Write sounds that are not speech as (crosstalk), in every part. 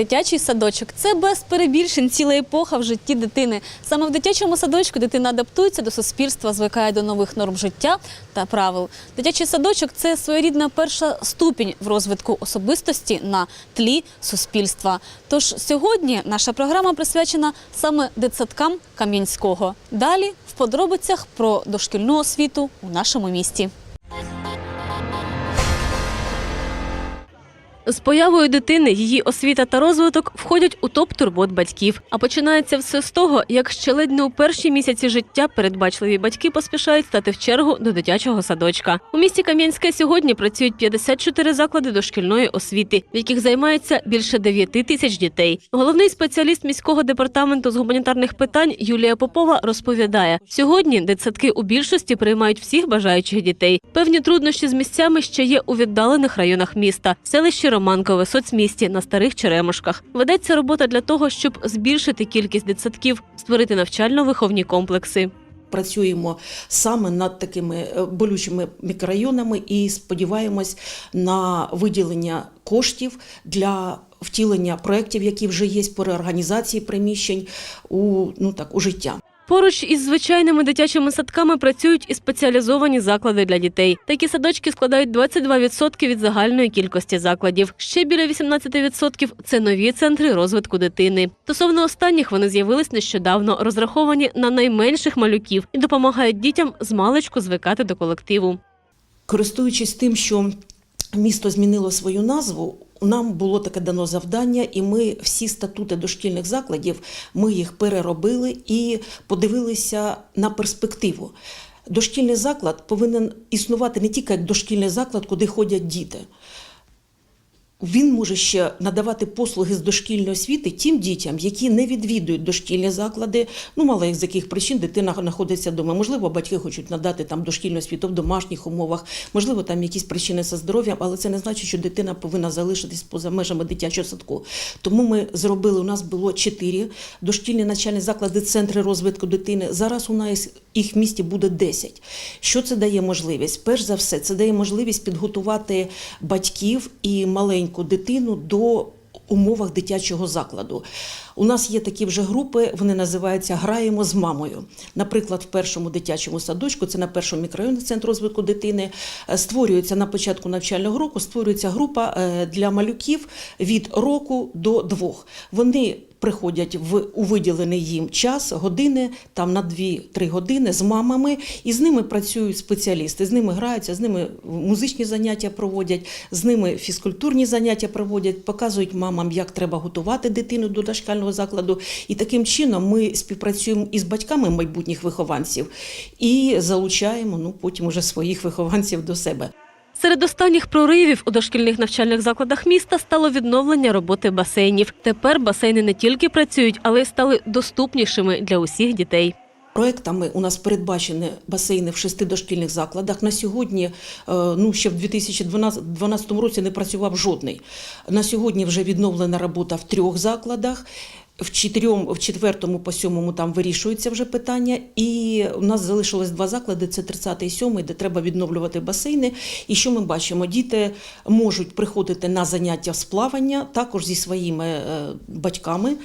Дитячий садочок це без перебільшень ціла епоха в житті дитини. Саме в дитячому садочку дитина адаптується до суспільства, звикає до нових норм життя та правил. Дитячий садочок це своєрідна перша ступінь в розвитку особистості на тлі суспільства. Тож сьогодні наша програма присвячена саме дитсадкам Кам'янського. Далі в подробицях про дошкільну освіту у нашому місті. З появою дитини її освіта та розвиток входять у топ турбот батьків. А починається все з того, як ще ледь не у перші місяці життя передбачливі батьки поспішають стати в чергу до дитячого садочка. У місті Кам'янське сьогодні працюють 54 заклади дошкільної освіти, в яких займається більше 9 тисяч дітей. Головний спеціаліст міського департаменту з гуманітарних питань Юлія Попова розповідає: сьогодні дитсадки у більшості приймають всіх бажаючих дітей. Певні труднощі з місцями ще є у віддалених районах міста, селищі Романкове, соцмісті на старих Черемушках. Ведеться робота для того, щоб збільшити кількість дитсадків, створити навчально-виховні комплекси. Працюємо саме над такими е, болючими мікрорайонами і сподіваємось на виділення коштів для втілення проєктів, які вже є по реорганізації приміщень у ну так у життя. Поруч із звичайними дитячими садками працюють і спеціалізовані заклади для дітей. Такі садочки складають 22% від загальної кількості закладів. Ще біля 18% – це нові центри розвитку дитини. Стосовно останніх вони з'явились нещодавно, розраховані на найменших малюків і допомагають дітям з маличку звикати до колективу. Користуючись тим, що місто змінило свою назву. Нам було таке дано завдання, і ми всі статути дошкільних закладів ми їх переробили і подивилися на перспективу. Дошкільний заклад повинен існувати не тільки як дошкільний заклад, куди ходять діти. Він може ще надавати послуги з дошкільної освіти тим дітям, які не відвідують дошкільні заклади. Ну, мало з яких причин дитина знаходиться вдома. Можливо, батьки хочуть надати там дошкільну освіту в домашніх умовах, можливо, там якісь причини зі здоров'ям, але це не значить, що дитина повинна залишитись поза межами дитячого садку. Тому ми зробили. У нас було чотири дошкільні навчальні заклади, центри розвитку дитини. Зараз у нас їх в місті буде 10. Що це дає можливість? Перш за все, це дає можливість підготувати батьків і маленьку дитину до умовах дитячого закладу. У нас є такі вже групи, вони називаються Граємо з мамою. Наприклад, в першому дитячому садочку, це на першому мікрорайоні центр розвитку дитини, е, створюється на початку навчального року, створюється група е, для малюків від року до двох. Вони приходять в у виділений їм час, години, там на 2-3 години з мамами, і з ними працюють спеціалісти. З ними граються, з ними музичні заняття проводять, з ними фізкультурні заняття проводять, показують мамам, як треба готувати дитину до дошкільного закладу. І таким чином ми співпрацюємо із батьками майбутніх вихованців і залучаємо ну, потім уже своїх вихованців до себе. Серед останніх проривів у дошкільних навчальних закладах міста стало відновлення роботи басейнів. Тепер басейни не тільки працюють, але й стали доступнішими для усіх дітей. Проектами у нас передбачені басейни в шести дошкільних закладах. На сьогодні, е, ну ще в 2012 році не працював жодний. На сьогодні вже відновлена робота в трьох закладах. В чотирьом, в четвертому по сьомому там вирішується вже питання, і у нас залишилось два заклади: це 30 і 7, де треба відновлювати басейни. І що ми бачимо? Діти можуть приходити на заняття з плавання, також зі своїми е, батьками,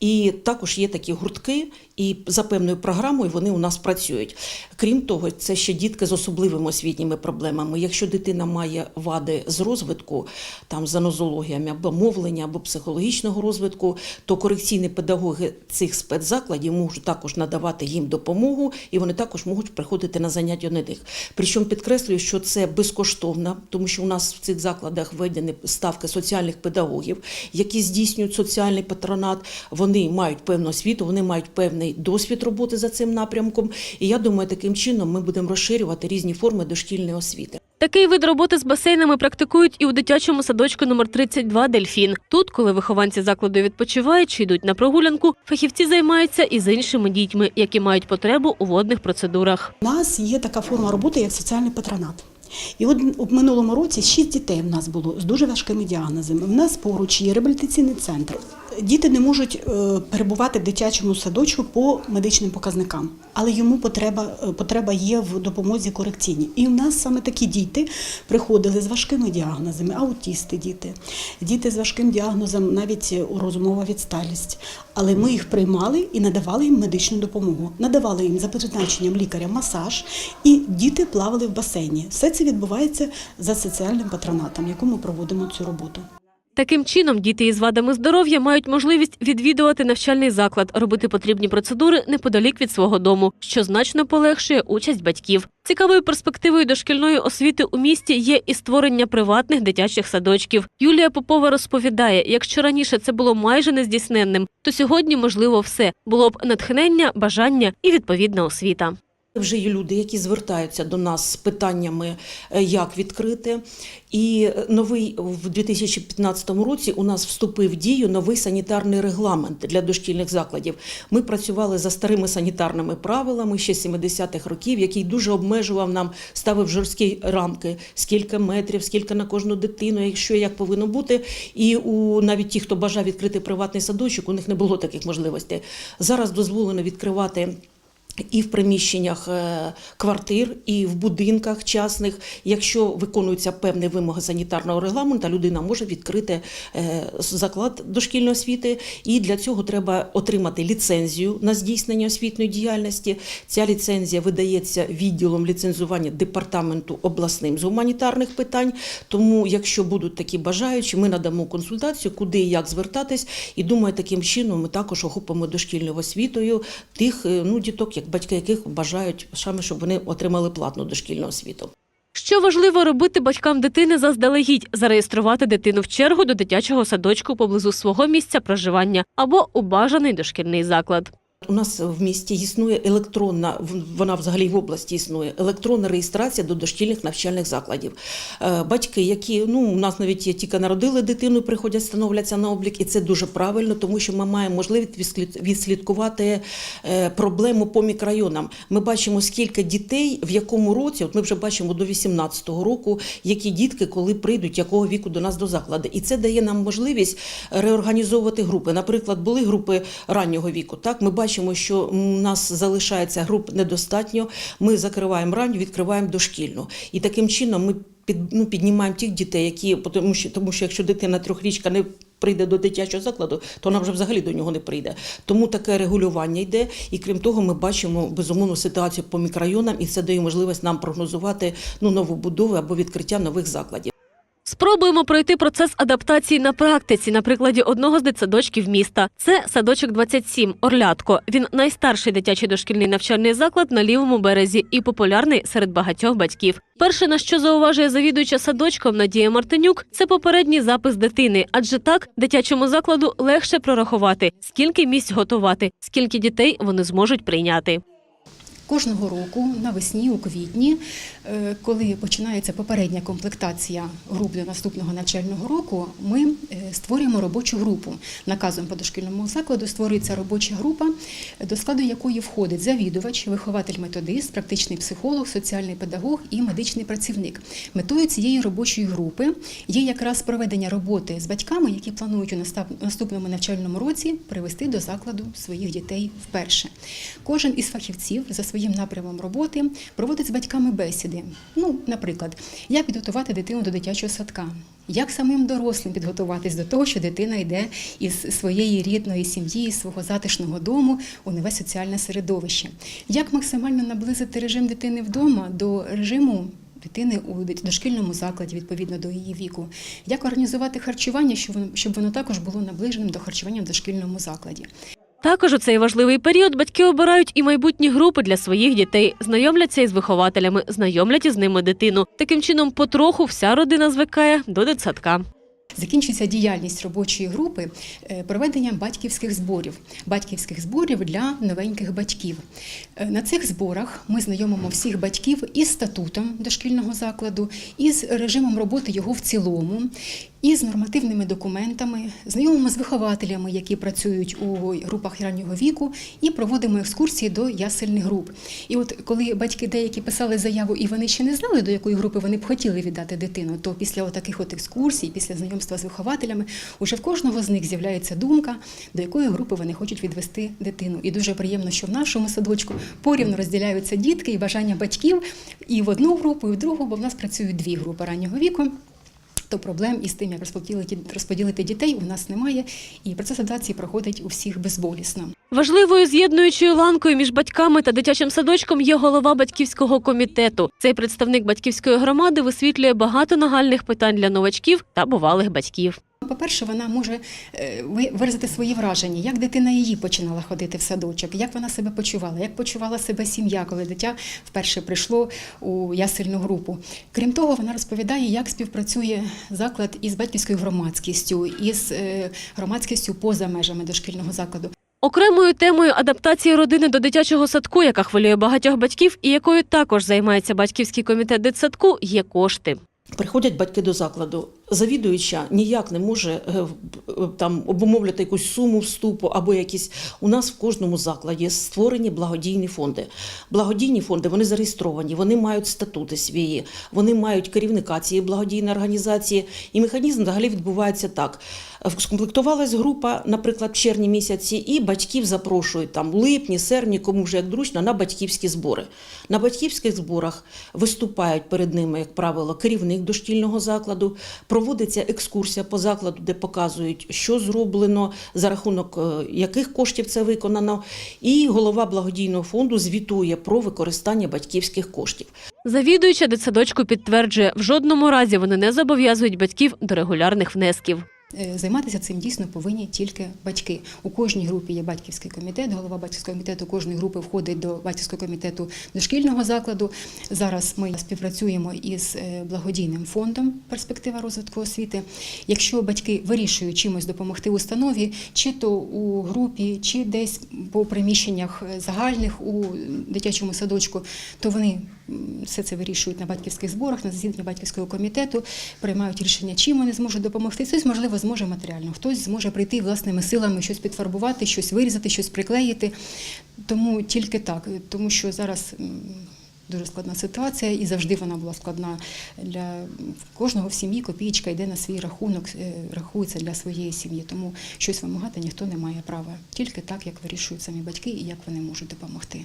і також є такі гуртки, і за певною програмою вони у нас працюють. Крім того, це ще дітки з особливими освітніми проблемами. Якщо дитина має вади з розвитку, там за нозологіями або мовлення, або психологічного розвитку, то корекційні педагоги цих спецзакладів можуть також надавати їм допомогу, і вони також можуть приходити на заняття на них. Причому підкреслюю, що це безкоштовно, тому що у нас в цих закладах введені ставки соціальних педагогів, які здійснюють соціальний патронат. Вони мають певну освіту, вони мають певний досвід роботи за цим напрямком. І я думаю, таким чином ми будемо розширювати різні форми дошкільної освіти. Такий вид роботи з басейнами практикують і у дитячому садочку номер 32 Дельфін. Тут, коли вихованці закладу відпочивають чи йдуть на прогулянку, фахівці займаються і з іншими дітьми, які мають потребу у водних процедурах. У нас є така форма роботи, як соціальний патронат. І от в минулому році шість дітей в нас було з дуже важкими діагнозами. У нас поруч є реабілітаційний центр, Діти не можуть е, перебувати в дитячому садочку по медичним показникам, але йому потреба, е, потреба є в допомозі корекційній. І в нас саме такі діти приходили з важкими діагнозами, аутісти діти, діти з важким діагнозом, навіть розумова відсталість. Але ми їх приймали і надавали їм медичну допомогу. Надавали їм за призначенням лікаря масаж, і діти плавали в басейні. Все це відбувається за соціальним патронатом, яку ми проводимо цю роботу. Таким чином, діти із вадами здоров'я мають можливість відвідувати навчальний заклад, робити потрібні процедури неподалік від свого дому, що значно полегшує участь батьків. Цікавою перспективою дошкільної освіти у місті є і створення приватних дитячих садочків. Юлія Попова розповідає, якщо раніше це було майже нездійсненним, то сьогодні можливо все було б натхнення, бажання і відповідна освіта. Вже є люди, які звертаються до нас з питаннями, е, як відкрити. І новий в 2015 році у нас вступив в дію новий санітарний регламент для дошкільних закладів. Ми працювали за старими санітарними правилами ще 70-х років, який дуже обмежував нам, ставив жорсткі рамки, скільки метрів, скільки на кожну дитину, якщо як повинно бути. І у навіть ті, хто бажав відкрити приватний садочок, у них не було таких можливостей. Зараз дозволено відкривати. І в приміщеннях е, квартир, і в будинках частних, якщо виконуються певні вимоги санітарного регламенту, людина може відкрити е, заклад дошкільної освіти. І для цього треба отримати ліцензію на здійснення освітньої діяльності. Ця ліцензія видається відділом ліцензування департаменту обласним з гуманітарних питань. Тому, якщо будуть такі бажаючі, ми надамо консультацію, куди і як звертатись. І думаю, таким чином ми також охопимо дошкільною освітою тих е, ну, діток, батьки яких бажають саме, щоб вони отримали платну дошкільну освіту. Що важливо робити батькам дитини заздалегідь зареєструвати дитину в чергу до дитячого садочку поблизу свого місця проживання або у бажаний дошкільний заклад. У нас в місті існує електронна, вона взагалі в області існує електронна реєстрація до дошкільних навчальних закладів. Е, Батьки, які ну у нас навіть тільки народили дитину, приходять, становляться на облік, і це дуже правильно, тому що ми маємо можливість відслідкувати е, проблему по мікрорайонам. Ми бачимо, скільки дітей в якому році, от ми вже бачимо до 18-го року, які дітки, коли прийдуть, якого віку до нас до закладу. І це дає нам можливість реорганізовувати групи. Наприклад, були групи раннього віку. Так, ми бачимо, що у нас залишається груп недостатньо. Ми закриваємо ранню, відкриваємо дошкільну. І таким чином ми під, ну, піднімаємо тих дітей, які тому що, тому що якщо дитина трьохрічка не прийде до дитячого закладу, то вона вже взагалі до нього не прийде. Тому таке регулювання йде. І крім того, ми бачимо безумовну ситуацію по мікрорайонам, і це дає можливість нам прогнозувати ну, нову будову або відкриття нових закладів. Спробуємо пройти процес адаптації на практиці на прикладі одного з дитсадочків міста. Це садочок 27 Орлятко. Він найстарший дитячий дошкільний навчальний заклад на лівому березі і популярний серед багатьох батьків. Перше, на що зауважує завідуюча садочком Надія Мартинюк, це попередній запис дитини, адже так дитячому закладу легше прорахувати, скільки місць готувати, скільки дітей вони зможуть прийняти. Кожного року навесні, у квітні, е, коли починається попередня комплектація груп до наступного навчального року, ми е, створюємо робочу групу. Наказом по дошкільному закладу створюється робоча група, до складу якої входить завідувач, вихователь-методист, практичний психолог, соціальний педагог і медичний працівник. Метою цієї робочої групи є якраз проведення роботи з батьками, які планують у наступному навчальному році привести до закладу своїх дітей вперше. Кожен із фахівців за своїм напрямом роботи проводить з батьками бесіди. Ну, наприклад, як підготувати дитину до дитячого садка, як самим дорослим підготуватись до того, що дитина йде із своєї рідної сім'ї, із свого затишного дому у нове соціальне середовище, як максимально наблизити режим дитини вдома до режиму. Дитини у дошкільному закладі відповідно до її віку, як організувати харчування, щоб воно, також було наближеним до харчування в дошкільному закладі. Також у цей важливий період батьки обирають і майбутні групи для своїх дітей, знайомляться із вихователями, знайомлять із ними дитину. Таким чином, потроху вся родина звикає до дитсадка. Закінчується діяльність робочої групи е, проведенням батьківських зборів, батьківських зборів для новеньких батьків. Е, На цих зборах ми знайомимо всіх батьків із статутом дошкільного закладу, із режимом роботи його в цілому. І з нормативними документами, знайомимо з вихователями, які працюють у групах раннього віку, і проводимо екскурсії до ясельних груп. І от коли батьки деякі писали заяву і вони ще не знали, до якої групи вони б хотіли віддати дитину, то після таких от екскурсій, після знайомства з вихователями, уже в кожного з них з'являється думка, до якої групи вони хочуть відвести дитину. І дуже приємно, що в нашому садочку порівно розділяються дітки і бажання батьків і в одну групу, і в другу, бо в нас працюють дві групи раннього віку. То проблем із тим, як розподілити, розподілити дітей, у нас немає, і процес адаптації проходить у всіх безболісно. Важливою з'єднуючою ланкою між батьками та дитячим садочком є голова батьківського комітету. Цей представник батьківської громади висвітлює багато нагальних питань для новачків та бувалих батьків. По-перше, вона може е, виразити свої враження, як дитина її починала ходити в садочок, як вона себе почувала, як почувала себе сім'я, коли дитя вперше прийшло у ясельну групу. Крім того, вона розповідає, як співпрацює заклад із батьківською громадськістю, із е, громадськістю поза межами дошкільного закладу. Окремою темою адаптації родини до дитячого садку, яка хвилює багатьох батьків, і якою також займається батьківський комітет дитсадку, є кошти. Приходять батьки до закладу. Завідуюча ніяк не може е, там обумовляти якусь суму вступу або якісь. У нас в кожному закладі створені благодійні фонди. Благодійні фонди вони зареєстровані, вони мають статути свої, вони мають керівника цієї благодійної організації. І механізм взагалі відбувається так. Е, Скомплектувалась група, наприклад, в червні місяці, і батьків запрошують там в липні, серпні, кому вже як зручно, на батьківські збори. На батьківських зборах виступають перед ними, як правило, керівник дошкільного закладу. Проводиться екскурсія по закладу, де показують, що зроблено, за рахунок е, яких коштів це виконано. І голова благодійного фонду звітує про використання батьківських коштів. Завідуюча дитсадочку підтверджує, в жодному разі вони не зобов'язують батьків до регулярних внесків. Е, Займатися цим дійсно повинні тільки батьки. У кожній групі є батьківський комітет, голова батьківського комітету кожної групи входить до батьківського комітету дошкільного закладу. Зараз ми співпрацюємо із е, благодійним фондом перспектива розвитку освіти. Якщо батьки вирішують чимось допомогти установі, чи то у групі, чи десь по приміщеннях е, загальних у дитячому садочку, то вони все це вирішують на батьківських зборах, на засіданні батьківського комітету, приймають рішення, чим вони зможуть допомогти. Хтось, можливо, зможе матеріально, хтось зможе прийти власними силами щось підфарбувати, щось вирізати, щось приклеїти. Тому тільки так, тому що зараз. Дуже складна ситуація, і завжди вона була складна для кожного в сім'ї. Копієчка йде на свій рахунок, е, рахується для своєї сім'ї. Тому щось вимагати ніхто не має права. Тільки так, як вирішують самі батьки і як вони можуть допомогти.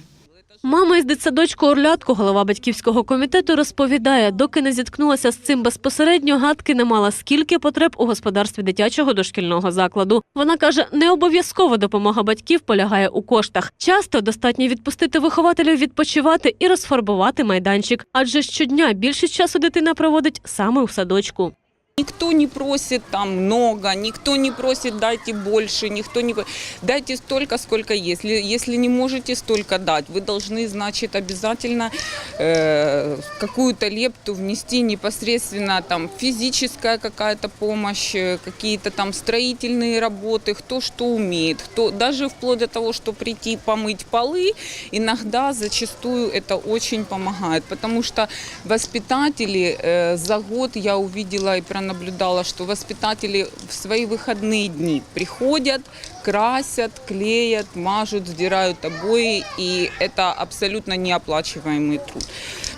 Мама із дитсадочку Орлятко, голова батьківського комітету, розповідає, доки не зіткнулася з цим безпосередньо, гадки не мала скільки потреб у господарстві дитячого дошкільного закладу. Вона каже, не обов'язково допомога батьків полягає у коштах. Часто достатньо відпустити вихователів відпочивати і розфарбувати майданчик, адже щодня більшість часу дитина проводить саме у садочку. Никто не просит там много, никто не просит дайте больше, никто не... Дайте столько, сколько есть. Если, не можете столько дать, вы должны, значит, обязательно э, какую-то лепту внести непосредственно там физическая какая-то помощь, э, какие-то там строительные работы, кто что умеет, кто даже вплоть до того, что прийти помыть полы, иногда зачастую это очень помогает, потому что воспитатели э, за год я увидела и пронаблюдала, что воспитатели в свои выходные дни приходят, красят, клеят, мажут, сдирают обои, и это абсолютно неоплачиваемый труд.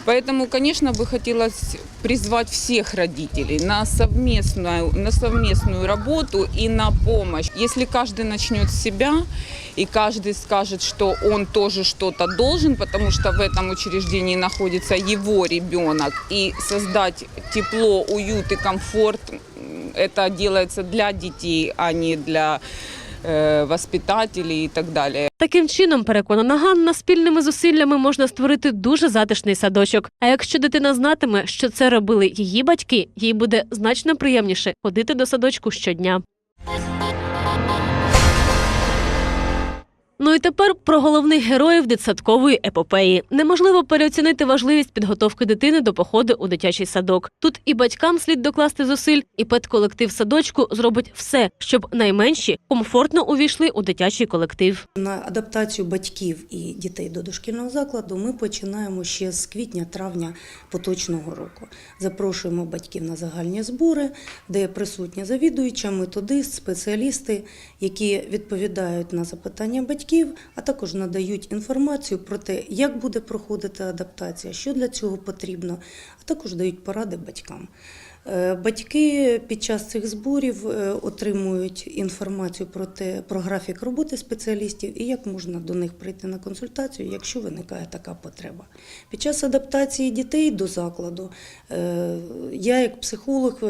Поэтому, конечно, бы хотелось призвать всех родителей на совместную, на совместную работу и на помощь. Если каждый начнет с себя, и каждый скажет, что он тоже что-то должен, потому что в этом учреждении находится его ребенок, и создать тепло, уют и комфорт, м, это делается для детей, а не для э, воспитателей і так далі. Таким чином, переконана Ганна, спільними зусиллями можна створити дуже затишний садочок. А якщо дитина знатиме, що це робили її батьки, їй буде значно приємніше ходити до садочку щодня. Ну і тепер про головних героїв дитсадкової епопеї. Неможливо переоцінити важливість підготовки дитини до походу у дитячий садок. Тут і батькам слід докласти зусиль, і педколектив садочку зробить все, щоб найменші комфортно увійшли у дитячий колектив. На адаптацію батьків і дітей до дошкільного закладу ми починаємо ще з квітня-травня поточного року. Запрошуємо батьків на загальні збори, де присутні завідуюча, методист, спеціалісти, які відповідають на запитання батьків, а також надають інформацію про те, як буде проходити адаптація, що для цього потрібно, а також дають поради батькам. Е, Батьки під час цих зборів е, отримують інформацію про те, про графік роботи спеціалістів і як можна до них прийти на консультацію, якщо виникає така потреба. Під час адаптації дітей до закладу е, я, як психолог,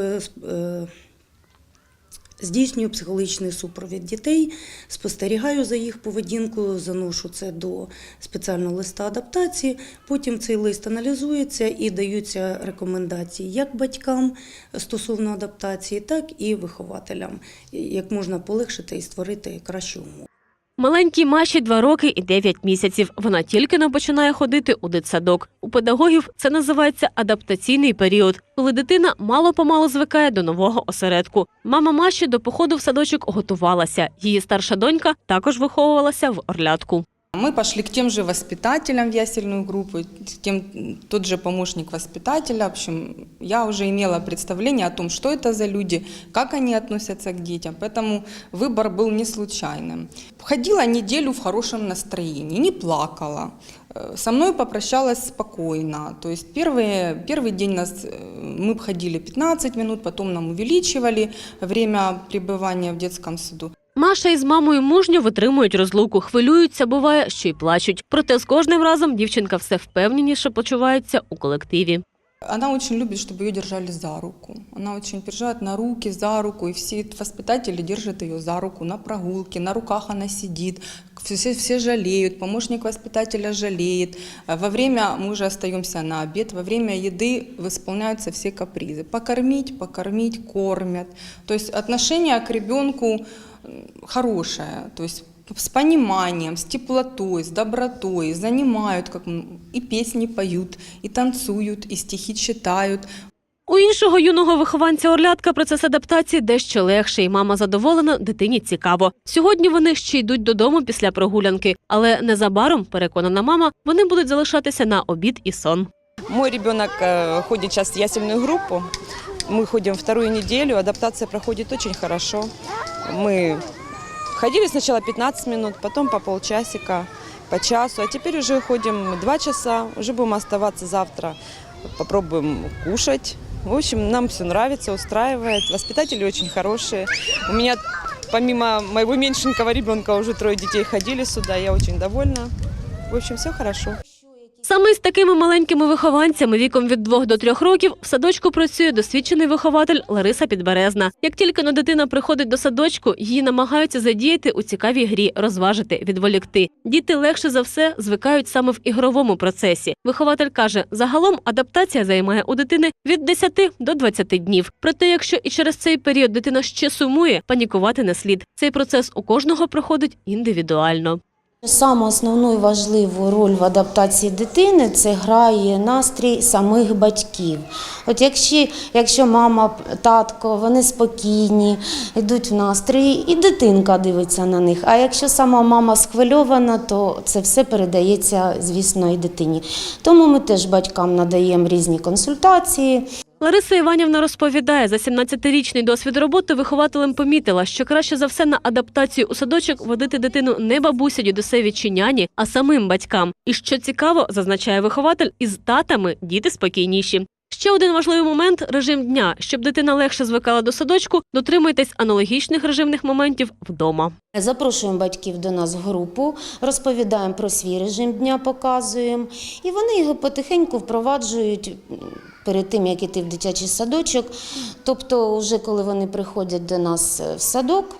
Здійснюю психологічний супровід дітей, спостерігаю за їх поведінкою, заношу це до спеціального листа адаптації. Потім цей лист аналізується і даються рекомендації як батькам стосовно адаптації, так і вихователям, як можна полегшити і створити кращу умови. Маленькій Маші два роки і дев'ять місяців. Вона тільки не починає ходити у дитсадок. У педагогів це називається адаптаційний період, коли дитина мало-помалу звикає до нового осередку. Мама Маші до походу в садочок готувалася. Її старша донька також виховувалася в орлятку. Мы пошли к тем же воспитателям в ясельную группу, тем, тот же помощник воспитателя. В общем, я уже имела представление о том, что это за люди, как они относятся к детям, поэтому выбор был не случайным. Ходила неделю в хорошем настроении, не плакала. Э, Со мной попрощалась спокойно. То есть первые, первый день нас, э, мы ходили 15 минут, потом нам увеличивали время пребывания в детском саду. Маша із мамою мужньо витримують розлуку, хвилюються, буває, що й плачуть. Проте з кожним разом дівчинка все впевненіше почувається у колективі. Она очень любит, чтобы ее держали за руку. Она очень переживает на руки, за руку. И все воспитатели держат ее за руку на прогулке, на руках она сидит. Все, все жалеют, помощник воспитателя жалеет. А Во время, мы уже остаемся на обед, во время еды исполняются все капризы. Покормить, покормить, кормят. То есть отношение к ребенку м, хорошее. То есть с пониманием, с теплотой, с добротой, занимают, как и песни поют, и танцуют, и стихи читают. У іншого юного вихованця Орлятка процес адаптації дещо легший. Мама задоволена, дитині цікаво. Сьогодні вони ще йдуть додому після прогулянки, але незабаром, переконана мама, вони будуть залишатися на обід і сон. Мой ребенок э, ходит сейчас в ясельную группу. Мы ходим вторую неделю, адаптация проходит очень хорошо. Мы ходили сначала 15 минут, потом по полчасика, по часу, а теперь уже ходим 2 часа, уже будем оставаться завтра, попробуем кушать. В общем, нам все нравится, устраивает. Воспитатели очень хорошие. У меня помимо моего меньшенького ребенка уже трое детей ходили сюда, я очень довольна. В общем, все хорошо. Саме з такими маленькими вихованцями віком від 2 до 3 років в садочку працює досвідчений вихователь Лариса Підберезна. Як тільки но дитина приходить до садочку, її намагаються задіяти у цікавій грі, розважити, відволікти. Діти легше за все звикають саме в ігровому процесі. Вихователь каже, загалом адаптація займає у дитини від 10 до 20 днів. Проте, якщо і через цей період дитина ще сумує, панікувати не слід. Цей процес у кожного проходить індивідуально. Саме основну і важливу роль в адаптації дитини це грає настрій самих батьків. От якщо, якщо мама, татко, вони спокійні, йдуть в настрій, і дитинка дивиться на них. А якщо сама мама схвильована, то це все передається, звісно, і дитині. Тому ми теж батькам надаємо різні консультації. Лариса Іванівна розповідає, за 17-річний досвід роботи вихователем помітила, що краще за все на адаптацію у садочок водити дитину не бабуся дідусеві чи няні, а самим батькам. І що цікаво, зазначає вихователь, із татами діти спокійніші. Ще один важливий момент режим дня. Щоб дитина легше звикала до садочку, дотримуйтесь аналогічних режимних моментів вдома. Запрошуємо батьків до нас в групу, розповідаємо про свій режим дня, показуємо, і вони його потихеньку впроваджують перед тим, як іти в дитячий садочок. Тобто, вже коли вони приходять до нас е, в садок,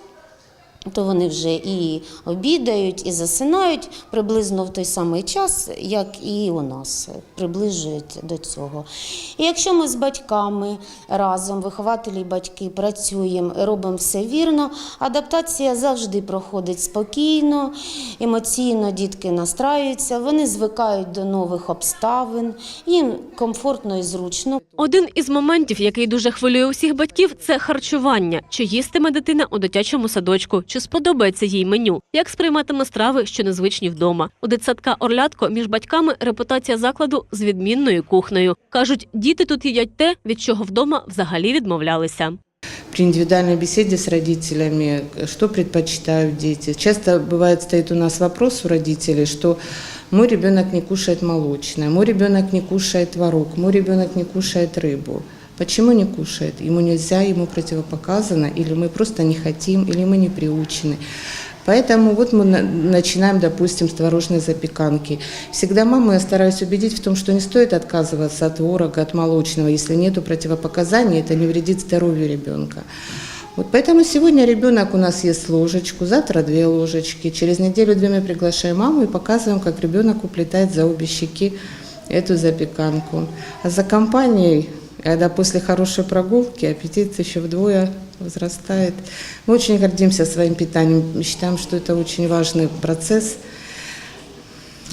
то вони вже і обідають, і засинають приблизно в той самий час, як і у нас, приближують до цього. І якщо ми з батьками разом, вихователі і батьки, працюємо, робимо все вірно, адаптація завжди проходить спокійно, емоційно дітки настраюються, вони звикають до нових обставин, їм комфортно і зручно. Один із моментів, який дуже хвилює усіх батьків, це харчування. Чи їстиме дитина у дитячому садочку, чи сподобається їй меню, як сприйматиме страви, що незвичні вдома. У дитсадка Орлятко між батьками репутація закладу з відмінною кухнею. кажуть, діти тут їдять те, від чого вдома взагалі відмовлялися. при индивидуальной беседе с родителями, что предпочитают дети. Часто бывает стоит у нас вопрос у родителей, что мой ребенок не кушает молочное, мой ребенок не кушает творог, мой ребенок не кушает рыбу. Почему не кушает? Ему нельзя, ему противопоказано, или мы просто не хотим, или мы не приучены. Поэтому вот мы на- начинаем, допустим, с творожной запеканки. Всегда маму я стараюсь убедить в том, что не стоит отказываться от творога, от молочного, если нет противопоказаний, это не вредит здоровью ребенка. Вот поэтому сегодня ребенок у нас ест ложечку, завтра две ложечки. Через неделю-две мы приглашаем маму и показываем, как ребенок уплетает за обе щеки эту запеканку. А за компанией, когда после хорошей прогулки аппетит еще вдвое возрастает. Мы очень гордимся своим питанием. Считаем, что это очень важный процесс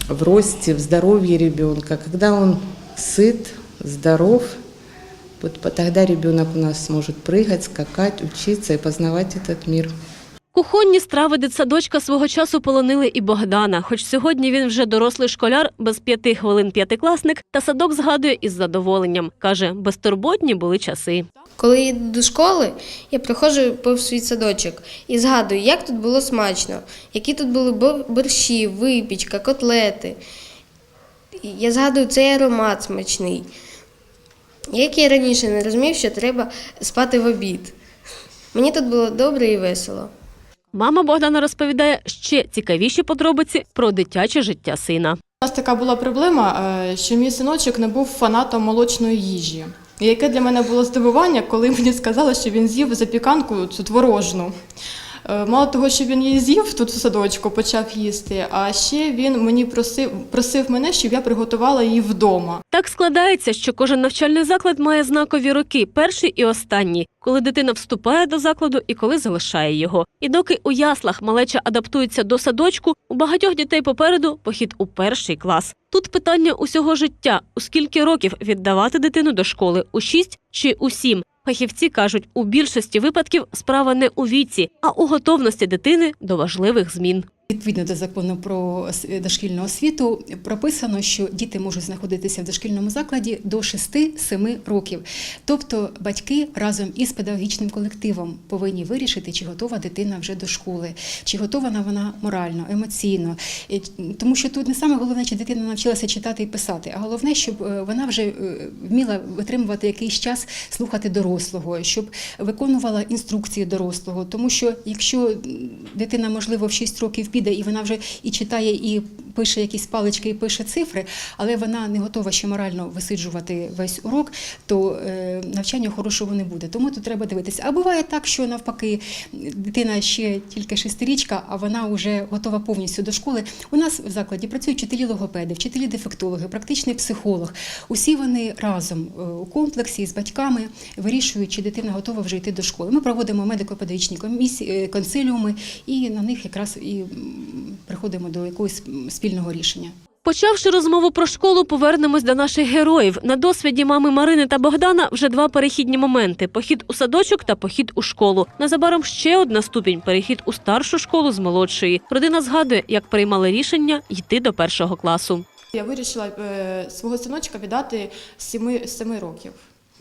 в росте, в здоровье ребенка. Когда он сыт, здоров, вот тогда ребенок у нас сможет прыгать, скакать, учиться и познавать этот мир. Кухонні страви дитсадочка свого часу полонили і Богдана. Хоч сьогодні він вже дорослий школяр, без п'яти хвилин п'ятикласник, та садок згадує із задоволенням. Каже, безтурботні були часи. Коли йду до школи, я приходжу повз свій садочок і згадую, як тут було смачно, які тут були борщі, випічка, котлети. Я згадую цей аромат смачний. Як я раніше не розумів, що треба спати в обід. Мені тут було добре і весело. Мама Богдана розповідає ще цікавіші подробиці про дитяче життя сина. У нас така була проблема, е, що мій синочок не був фанатом молочної їжі. Яке для мене було здивування, коли (laughs) мені сказали, що він з'їв запіканку цю творожну. Е, Мало того, що він її з'їв тут у садочку, почав їсти, а ще він мені просив, просив мене, щоб я приготувала її вдома. Так складається, що кожен навчальний заклад має знакові роки, перший і останній, коли дитина вступає до закладу і коли залишає його. І доки у яслах малеча адаптується до садочку, у багатьох дітей попереду похід у перший клас. Тут питання усього життя: у скільки років віддавати дитину до школи у 6 чи у 7? Фахівці кажуть, у більшості випадків справа не у віці, а у готовності дитини до важливих змін. Відповідно до закону про дошкільну освіту прописано, що діти можуть знаходитися в дошкільному закладі до 6-7 років. Тобто батьки разом із педагогічним колективом повинні вирішити, чи готова дитина вже до школи, чи готова вона морально, емоційно. Тому що тут не саме головне, чи дитина навчилася читати і писати, а головне, щоб е, вона вже е, вміла витримувати якийсь час слухати дорослого, щоб виконувала інструкції дорослого. Тому що якщо дитина, можливо, в 6 років піде і вона вже і читає, і пише якісь палички, і пише цифри, але вона не готова ще морально висиджувати весь урок, то е, навчання хорошого не буде. Тому тут треба дивитися. А буває так, що навпаки дитина ще тільки шестирічка, а вона вже готова повністю до школи. У нас в закладі працюють вчителі логопеди, вчителі дефектологи, практичний психолог. Усі вони разом е, у комплексі з батьками вирішують, чи дитина готова вже йти до школи. Ми проводимо медико-педагогічні комісії, е, консиліуми, і на них якраз і приходимо до якогось м, спільного рішення. Почавши розмову про школу, повернемось до наших героїв. На досвіді мами Марини та Богдана вже два перехідні моменти: похід у садочок та похід у школу. Незабаром ще одна ступінь перехід у старшу школу з молодшої. Родина згадує, як приймали рішення йти до першого класу. Я вирішила е, свого синочка віддати з 7, з 7 років.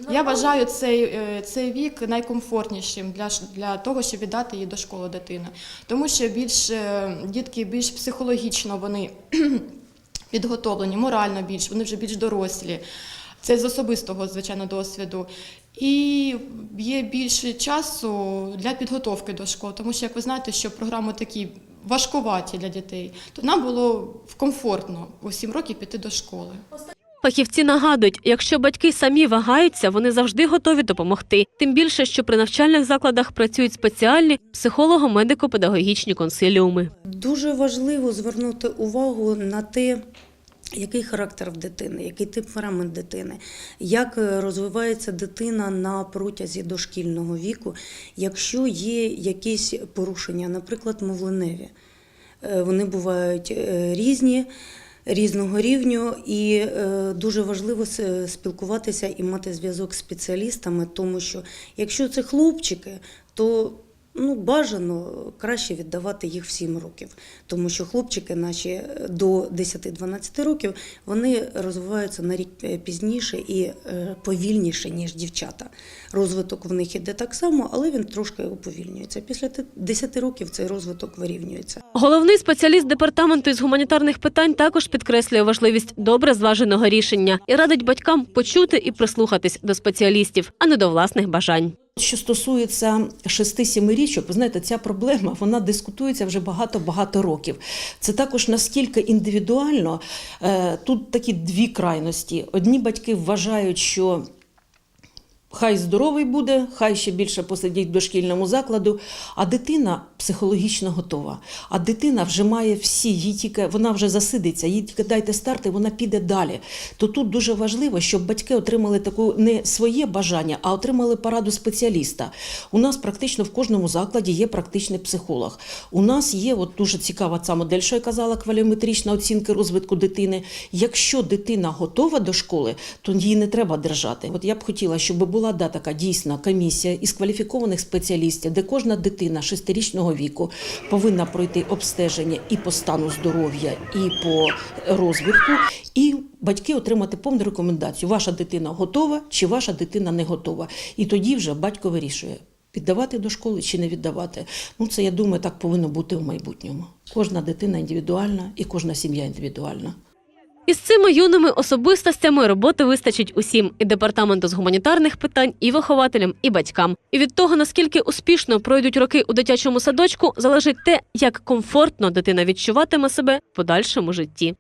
Я вважаю цей, е, цей вік найкомфортнішим для, для того, щоб віддати її до школи дитини. Тому що більш е, дітки більш психологічно вони (clears throat) підготовлені, морально більш, вони вже більш дорослі. Це з особистого, звичайно, досвіду. І є більше часу для підготовки до школи, тому що, як ви знаєте, що програми такі важкуваті для дітей, то нам було комфортно у 7 років піти до школи. Фахівці нагадують, якщо батьки самі вагаються, вони завжди готові допомогти. Тим більше, що при навчальних закладах працюють спеціальні психолого-медико-педагогічні консиліуми. Дуже важливо звернути увагу на те, який характер в дитини, який темперамент дитини, як е, розвивається дитина на протязі дошкільного віку, якщо є якісь порушення, наприклад, мовленеві. Е, Вони бувають е, різні. Різного рівню, і е, дуже важливо спілкуватися і мати зв'язок з спеціалістами, тому що якщо це хлопчики, то ну, бажано краще віддавати їх в 7 років, тому що хлопчики наші до 10-12 років вони розвиваються на рік е, пізніше і е, повільніше, ніж дівчата. Розвиток в них іде так само, але він трошки уповільнюється. Після те- 10 років цей розвиток вирівнюється. Головний спеціаліст департаменту із гуманітарних питань також підкреслює важливість добре зваженого рішення і радить батькам почути і прислухатись до спеціалістів, а не до власних бажань. Що стосується 6-7 річок, ви знаєте, ця проблема вона дискутується вже багато-багато років. Це також наскільки індивідуально. Е, Тут такі дві крайності. Одні батьки вважають, що Хай здоровий буде, хай ще більше посидіть в дошкільному закладу, а дитина психологічно готова. А дитина вже має всі, їй тільки вона вже засидиться, їй тільки дайте старт, і вона піде далі. То тут дуже важливо, щоб батьки отримали таку не своє бажання, а отримали пораду спеціаліста. У нас практично в кожному закладі є практичний психолог. У нас є от дуже цікава ця модель, що я казала, кваліометрична оцінка розвитку дитини. Якщо дитина готова до школи, то її не треба держати. От я б хотіла, щоб була да, така дійсна комісія із кваліфікованих спеціалістів, де кожна дитина шестирічного віку повинна пройти обстеження і по стану здоров'я, і по розвитку, і батьки отримати повну рекомендацію: ваша дитина готова чи ваша дитина не готова. І тоді вже батько вирішує. Віддавати до школи чи не віддавати. Ну, це я думаю, так повинно бути в майбутньому. Кожна дитина індивідуальна і кожна сім'я індивідуальна. Із цими юними особистостями роботи вистачить усім і департаменту з гуманітарних питань, і вихователям, і батькам. І від того, наскільки успішно пройдуть роки у дитячому садочку, залежить те, як комфортно дитина відчуватиме себе в подальшому житті.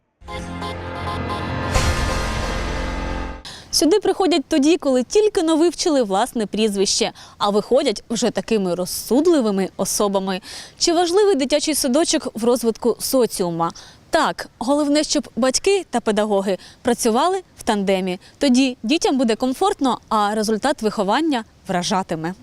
Сюди приходять тоді, коли тільки но вивчили власне прізвище, а виходять вже такими розсудливими особами. Чи важливий дитячий садочок в розвитку соціума? Так, головне, щоб батьки та педагоги працювали в тандемі. Тоді дітям буде комфортно, а результат виховання вражатиме.